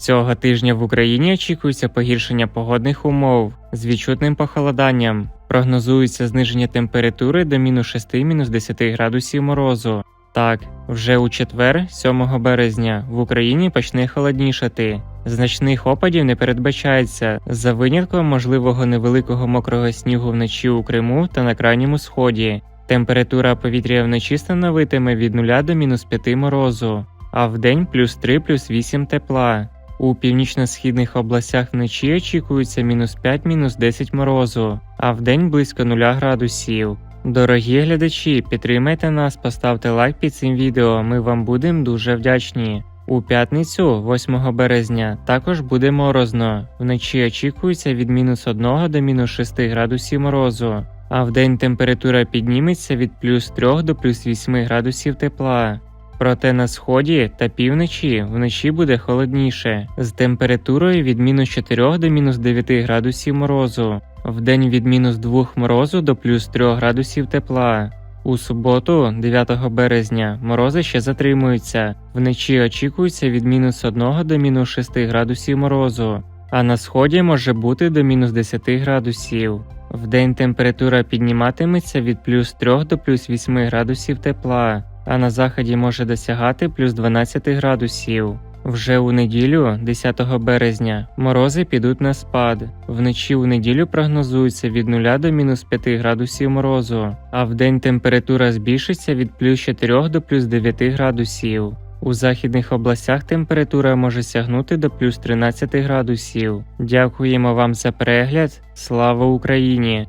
Цього тижня в Україні очікується погіршення погодних умов з відчутним похолоданням. Прогнозується зниження температури до мінус 6 мінус 10 градусів морозу. Так, вже у четвер, 7 березня, в Україні почне холоднішати. Значних опадів не передбачається за винятком можливого невеликого мокрого снігу вночі у Криму та на крайньому сході. Температура повітря вночі становитиме від 0 до мінус 5 морозу, а вдень плюс 3 плюс 8 тепла. У північно-східних областях вночі очікується мінус 5 мінус 10 морозу, а вдень близько 0 градусів. Дорогі глядачі, підтримайте нас, поставте лайк під цим відео, ми вам будемо дуже вдячні. У п'ятницю, 8 березня, також буде морозно. Вночі очікується від мінус 1 до мінус 6 градусів морозу, а вдень температура підніметься від плюс 3 до плюс 8 градусів тепла. Проте на сході та півночі вночі буде холодніше, з температурою від мінус 4 до мінус 9 градусів морозу, вдень від мінус 2 морозу до плюс 3 градусів тепла. У суботу, 9 березня, морози ще затримуються. Вночі очікується від мінус 1 до мінус 6 градусів морозу, а на сході може бути до мінус 10 градусів. Вдень температура підніматиметься від плюс 3 до плюс 8 градусів тепла, а на заході може досягати плюс 12 градусів. Вже у неділю, 10 березня, морози підуть на спад. Вночі у неділю прогнозується від 0 до мінус 5 градусів морозу, а вдень температура збільшиться від плюс 4 до плюс 9 градусів. У західних областях температура може сягнути до плюс 13 градусів. Дякуємо вам за перегляд. Слава Україні!